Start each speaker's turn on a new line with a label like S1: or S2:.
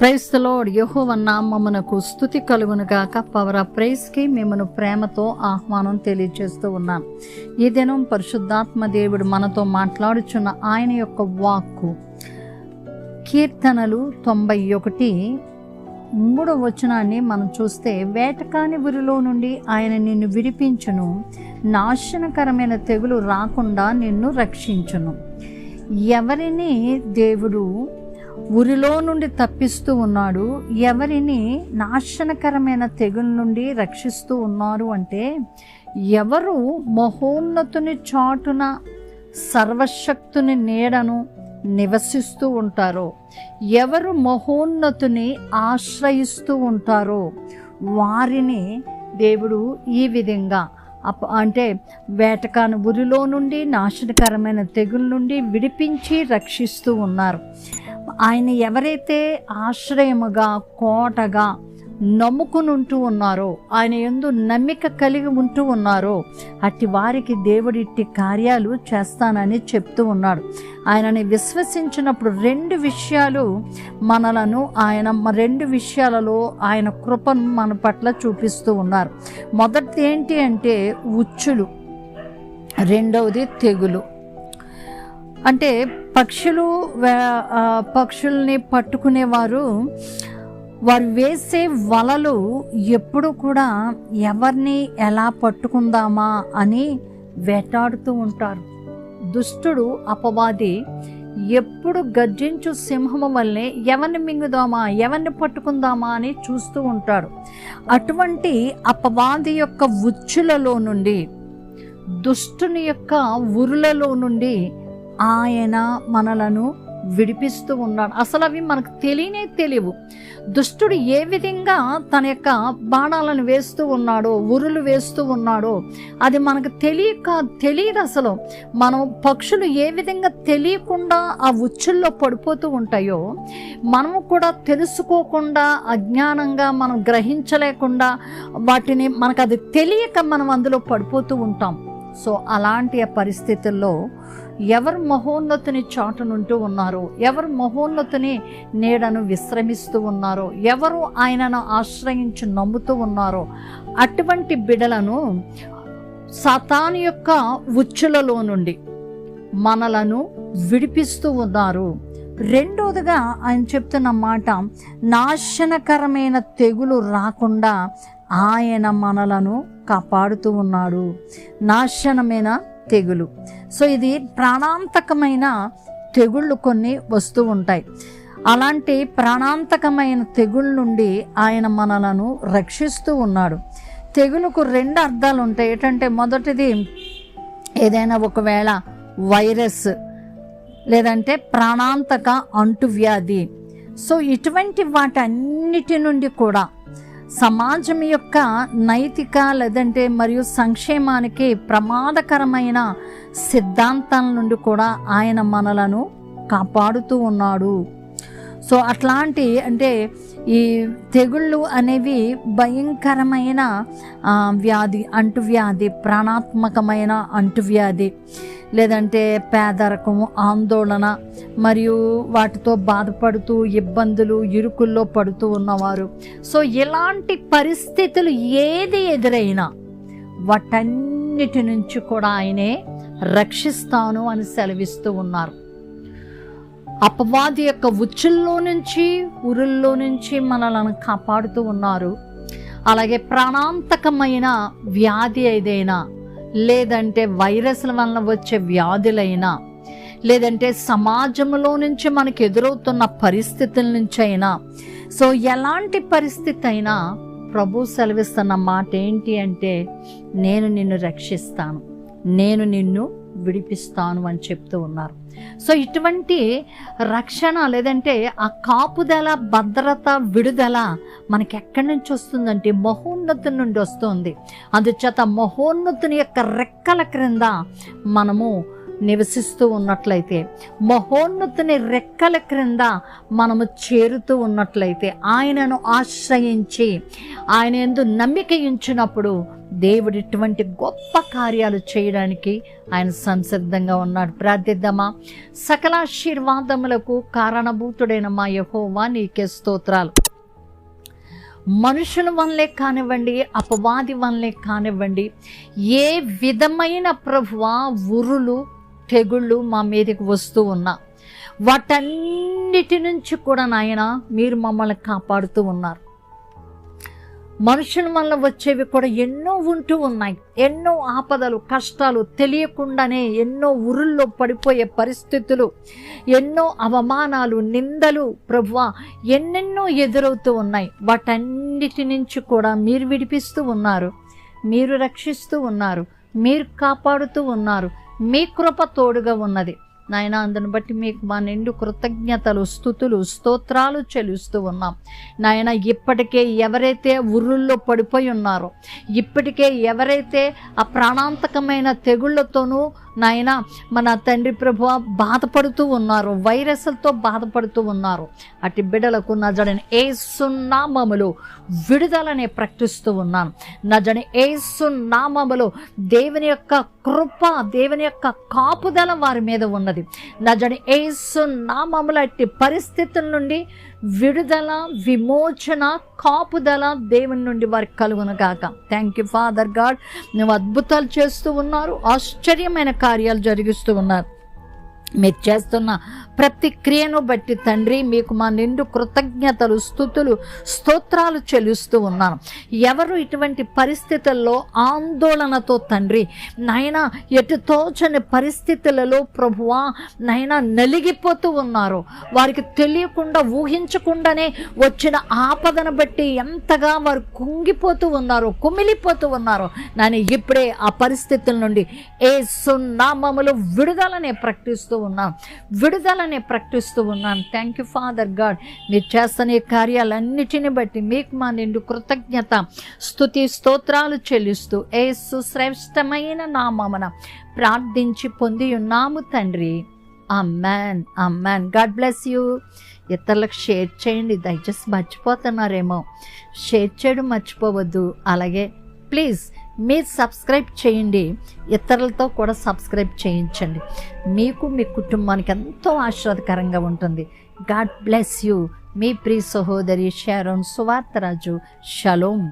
S1: ప్రైస్తలో యహోవ నామమునకు స్థుతి కలుగును గాక. పవర్ ఆఫ్ ప్రైస్కి మిమ్మను ప్రేమతో ఆహ్వానం తెలియజేస్తూ ఉన్నాం. ఈ దినం పరిశుద్ధాత్మ దేవుడు మనతో మాట్లాడుచున్న ఆయన యొక్క వాక్కు కీర్తనలు తొంభై ఒకటి. మూడవ వచనాన్ని మనం చూస్తే వేటకాని ఉరిలో నుండి ఆయన నిన్ను విడిపించును. నాశనకరమైన తెగులు రాకుండా నిన్ను రక్షించును. ఎవరిని దేవుడు ఉరిలో నుండి తప్పిస్తూ ఉన్నాడు. ఎవరిని నాశనకరమైన తెగుల నుండి రక్షిస్తూ ఉన్నారు అంటే ఎవరు మహోన్నతుని చాటున సర్వశక్తుని నీడను నివసిస్తూ ఉంటారో ఎవరు మహోన్నతుని ఆశ్రయిస్తూ ఉంటారో వారిని దేవుడు ఈ విధంగా అప్ అంటే వేటకాను ఉరిలో నుండి నాశనకరమైన తెగుల నుండి విడిపించి రక్షిస్తూ ఉన్నారు. ఆయన ఎవరైతే ఆశ్రయముగా కోటగా నమ్ముకుని ఉంటూ ఉన్నారో ఆయన ఎందు నమ్మిక కలిగి ఉంటూ ఉన్నారో అట్టి వారికి దేవుడిట్టి కార్యాలు చేస్తానని చెప్తూ ఉన్నాడు. ఆయనని విశ్వసించినప్పుడు రెండు విషయాలు మనలను ఆయన రెండు విషయాలలో ఆయన కృపను మన పట్ల చూపిస్తూ ఉన్నారు. మొదటిది ఏంటి అంటే ఉచ్చులు రెండవది తెగులు. అంటే పక్షులు పక్షుల్ని పట్టుకునేవారు. వారు వేసే వలలు ఎప్పుడు కూడా ఎవరిని ఎలా పట్టుకుందామా అని వేటాడుతూ ఉంటారు. దుష్టుడు అపవాది ఎప్పుడు గర్జించు సింహము వల్లే ఎవరిని మింగుదామా ఎవరిని పట్టుకుందామా అని చూస్తూ ఉంటాడు అటువంటి అపవాది యొక్క ఉచ్చులలో నుండి దుష్టుని యొక్క ఉరులలో నుండి ఆయన మనలను విడిపిస్తూ ఉన్నాడు. అసలు అవి మనకు తెలియనే తెలియవు. దుష్టుడు ఏ విధంగా తన యొక్క బాణాలను వేస్తూ ఉన్నాడో ఉరులు వేస్తూ ఉన్నాడో అది మనకు తెలియక తెలియదు అసలు. మనం పక్షులు ఏ విధంగా తెలియకుండా ఆ ఉచ్చుల్లో పడిపోతూ ఉంటాయో మనము కూడా తెలుసుకోకుండా అజ్ఞానంగా మనం గ్రహించలేకుండా వాటిని మనకు అది తెలియక మనం అందులో పడిపోతూ ఉంటాం. సో అలాంటి పరిస్థితుల్లో ఎవరు మహోన్నతిని చాటునుంటూ ఉన్నారో ఎవరు మహోన్నతిని నీడను విశ్రమిస్తూ ఉన్నారో ఎవరు ఆయనను ఆశ్రయించి నమ్ముతూ ఉన్నారో అటువంటి బిడలను సతాన్ యొక్క ఉచ్చులలో నుండి మనలను విడిపిస్తూ ఉన్నారు. రెండోదిగా ఆయన చెప్తున్న మాట నాశనకరమైన తెగులు రాకుండా ఆయన మనలను కాపాడుతూ ఉన్నాడు. నాశనమైన తెగులు. సో ఇది ప్రాణాంతకమైన తెగుళ్ళు కొన్ని వస్తూ ఉంటాయి. అలాంటి ప్రాణాంతకమైన తెగుళ్ళ నుండి ఆయన మనలను రక్షిస్తూ ఉన్నాడు. తెగులుకు రెండు అర్థాలు ఉంటాయి. ఏంటంటే మొదటిది ఏదైనా ఒకవేళ వైరస్ లేదంటే ప్రాణాంతక అంటువ్యాధి. సో ఇటువంటి వాటన్నిటి నుండి కూడా సమాజం యొక్క నైతిక లేదంటే మరియు సంక్షేమానికి ప్రమాదకరమైన సిద్ధాంతాల నుండి కూడా ఆయన మనలను కాపాడుతూ ఉన్నాడు. సో అట్లాంటి అంటే ఈ తెగుళ్ళు అనేవి భయంకరమైన వ్యాధి అంటువ్యాధి ప్రాణాత్మకమైన అంటువ్యాధి లేదంటే పేదరికం ఆందోళన మరియు వాటితో బాధపడుతూ ఇబ్బందులు ఇరుకుల్లో పడుతూ ఉన్నవారు. సో ఇలాంటి పరిస్థితులు ఏది ఎదురైనా వాటన్నిటి నుంచి కూడా ఆయనే రక్షిస్తాను అని సెలవిస్తూ ఉన్నారు. అపవాది యొక్క ఉచ్చుల్లో నుంచి ఉరుల్లో నుంచి మనలను కాపాడుతూ ఉన్నారు. అలాగే ప్రాణాంతకమైన వ్యాధి ఏదైనా లేదంటే వైరస్ల వలన వచ్చే వ్యాధులైనా లేదంటే సమాజంలో నుంచి మనకు ఎదురవుతున్న పరిస్థితుల నుంచి అయినా సో ఎలాంటి పరిస్థితి అయినా ప్రభు సెలవిస్తున్న మాట ఏంటి అంటే నేను నిన్ను రక్షిస్తాను నేను నిన్ను విడిపిస్తాను అని చెప్తూ ఉన్నారు. సో ఇటువంటి రక్షణ లేదంటే ఆ కాపుదల భద్రత విడుదల మనకి ఎక్కడి నుంచి వస్తుందంటే మహోన్నతుని నుండి వస్తుంది. అందుచేత మహోన్నతుని యొక్క రెక్కల క్రింద మనము నివసిస్తూ ఉన్నట్లయితే మహోన్నతుని రెక్కల క్రింద మనము చేరుతూ ఉన్నట్లయితే ఆయనను ఆశ్రయించి ఆయన ఎందు నమ్మిక ఉంచినప్పుడు దేవుడు ఇటువంటి గొప్ప కార్యాలు చేయడానికి ఆయన సంసిద్ధంగా ఉన్నాడు. ప్రార్థిద్దామా? సకల ఆశీర్వాదములకు కారణభూతుడైన మా యహోవా నీకే స్తోత్రాలు. మనుషుల వల్లే కానివ్వండి అపవాది వల్లే కానివ్వండి ఏ విధమైన ప్రభువ ఉరులు తెగుళ్ళు మా మీదకి వస్తూ ఉన్నా. వాటన్నిటి నుంచి కూడా నాయన మీరు మమ్మల్ని కాపాడుతూ ఉన్నారు. మనుషుల వల్ల వచ్చేవి కూడా ఎన్నో ఉంటూ ఉన్నాయి. ఎన్నో ఆపదలు కష్టాలు తెలియకుండానే ఎన్నో ఉరుల్లో పడిపోయే పరిస్థితులు ఎన్నో అవమానాలు నిందలు ప్రభువ ఎన్నెన్నో ఎదురవుతూ ఉన్నాయి. వాటన్నిటి నుంచి కూడా మీరు విడిపిస్తూ ఉన్నారు. మీరు రక్షిస్తూ ఉన్నారు. మీరు కాపాడుతూ ఉన్నారు. మీ కృప తోడుగా ఉన్నది. నాయన అందును బట్టి మీకు మా నిండు కృతజ్ఞతలు స్థుతులు స్తోత్రాలు చెల్లిస్తూ ఉన్నాం. నాయన ఇప్పటికే ఎవరైతే ఉర్రుల్లో పడిపోయి ఉన్నారో ఇప్పటికే ఎవరైతే ఆ ప్రాణాంతకమైన తెగుళ్ళతోనూ నాయన మన తండ్రి ప్రభు బాధపడుతూ ఉన్నారు వైరస్లతో బాధపడుతూ ఉన్నారు అటు బిడ్డలకు నజడని ఏసునామములు విడుదలని ప్రకటిస్తూ ఉన్నాను. నజని సున్నామములు దేవుని యొక్క కృప దేవుని యొక్క కాపుదల వారి మీద ఉన్నది. నజని ఏసునామములు అట్టి పరిస్థితుల నుండి విడుదల విమోచన కాపుదల దేవుని నుండి వారికి కలుగును గాక. థ్యాంక్ యూ ఫాదర్ గాడ్ నువ్వు అద్భుతాలు చేస్తూ ఉన్నారు ఆశ్చర్యమైన కార్యాలు జరిగిస్తూ ఉన్నారు. మీరు చేస్తున్న ప్రతి క్రియను బట్టి తండ్రి మీకు మా నిండు కృతజ్ఞతలు స్థుతులు స్తోత్రాలు చెల్లిస్తూ ఉన్నాను. ఎవరు ఇటువంటి పరిస్థితుల్లో ఆందోళనతో తండ్రి నాయన ఎటు తోచని పరిస్థితులలో ప్రభువా నాయన నలిగిపోతూ ఉన్నారు వారికి తెలియకుండా ఊహించకుండానే వచ్చిన ఆపదను బట్టి ఎంతగా వారు కుంగిపోతూ ఉన్నారు కుమిలిపోతూ ఉన్నారు నాని ఇప్పుడే ఆ పరిస్థితుల నుండి ఏ సున్నామములు విడుదలనే ప్రకటిస్తూ ఉన్నాం. విడుదలనే ప్రకటిస్తూ ఉన్నాను థ్యాంక్ యూ ఫాదర్ గాడ్ మీరు చేస్తున్న కార్యాలన్నిటిని బట్టి మీకు మా నిండు కృతజ్ఞత స్థుతి స్తోత్రాలు చెల్లిస్తూ ఏ సుశ్రేష్టమైన నామమున ప్రార్థించి పొంది ఉన్నాము తండ్రి. Amen amen God bless you ఇతరులకు షేర్ చేయండి. దయచేసి మర్చిపోతున్నారేమో. షేర్ చేయడం మర్చిపోవద్దు. అలాగే ప్లీజ్ మీరు సబ్స్క్రైబ్ చేయండి. ఇతరులతో కూడా సబ్స్క్రైబ్ చేయించండి. మీకు మీ కుటుంబానికి ఎంతో ఆశీర్వాదకరంగా ఉంటుంది. God bless you. మీ ప్రియ సహోదరి షారోన్ సువార్తరాజు. షలోమ్